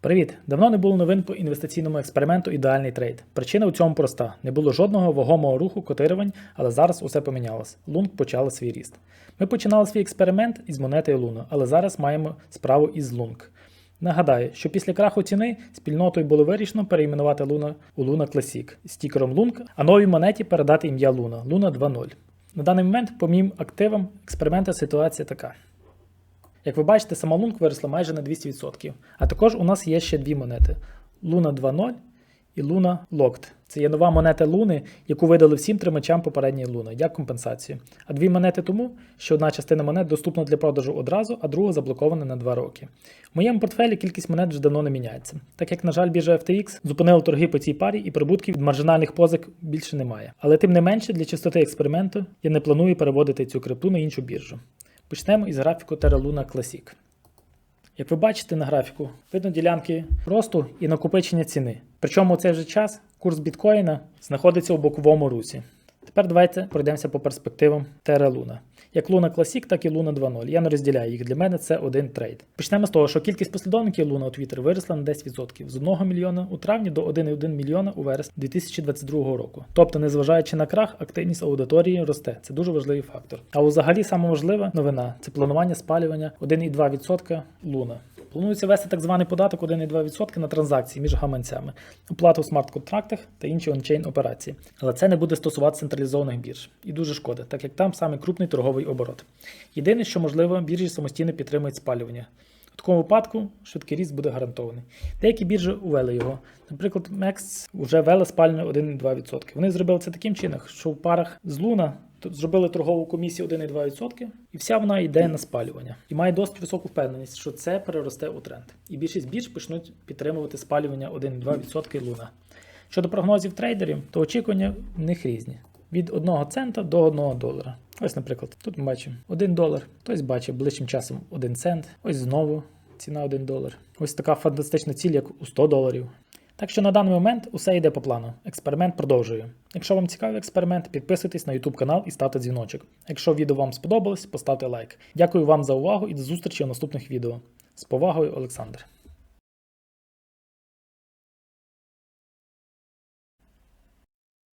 Привіт! Давно не було новин по інвестиційному експерименту Ідеальний трейд. Причина у цьому проста: не було жодного вагомого руху котирувань, але зараз усе помінялось. Лунг почала свій ріст. Ми починали свій експеримент із монетою Луна, але зараз маємо справу із Лунг. Нагадаю, що після краху ціни спільнотою було вирішено перейменувати Луна у Луна Classic з стікером Лунг, а новій монеті передати ім'я Луна Луна 2.0. На даний момент, по моїм активам експеримента ситуація така. Як ви бачите, сама Лунг виросла майже на 200%. А також у нас є ще дві монети: Luna 2.0 і Luna Locked. Це є нова монета Луни, яку видали всім тримачам попередньої Луни як компенсацію. А дві монети тому, що одна частина монет доступна для продажу одразу, а друга заблокована на 2 роки. В моєму портфелі кількість монет вже давно не міняється, так як, на жаль, біржа FTX зупинила торги по цій парі і прибутків від маржинальних позик більше немає. Але тим не менше, для чистоти експерименту я не планую переводити цю крипту на іншу біржу. Почнемо із графіку Terra Classic. Як ви бачите на графіку, видно ділянки росту і накопичення ціни. Причому у цей же час курс біткоїна знаходиться у боковому русі. Тепер давайте пройдемося по перспективам Terra Luna. Як Luna Classic, так і Luna 2.0. Я не розділяю їх. Для мене це один трейд. Почнемо з того, що кількість послідовників Luna у Twitter виросла на 10% з 1 мільйона у травні до 1,1 мільйона у вересні 2022 року. Тобто, незважаючи на крах, активність аудиторії росте. Це дуже важливий фактор. А взагалі саме важлива новина це планування спалювання 1,2% Luna. Планується ввести так званий податок 1,2% на транзакції між гаманцями, оплату в смарт-контрактах та інші ончейн операції. Але це не буде стосуватися централізованих бірж. І дуже шкода, так як там саме крупний торговий оборот. Єдине, що можливо, біржі самостійно підтримують спалювання. В такому випадку швидкий ріст буде гарантований. Деякі біржі увели його. Наприклад, MEX вже ввели спалювання 1,2%. Вони зробили це таким чином, що в парах з Луна зробили торгову комісію 1,2%, і вся вона йде на спалювання. І має досить високу впевненість, що це переросте у тренд. І більшість бірж почнуть підтримувати спалювання 1,2% луна. Щодо прогнозів трейдерів, то очікування в них різні: від 1 цента до 1 долара. Ось, наприклад, тут ми бачимо 1 долар, хтось бачить ближчим часом 1 цент, ось знову ціна 1 долар. Ось така фантастична ціль, як у 100 доларів. Так що на даний момент усе йде по плану. Експеримент продовжую. Якщо вам цікавий експеримент, підписуйтесь на YouTube канал і ставте дзвіночок. Якщо відео вам сподобалось, поставте лайк. Дякую вам за увагу і до зустрічі у наступних відео. З повагою, Олександр.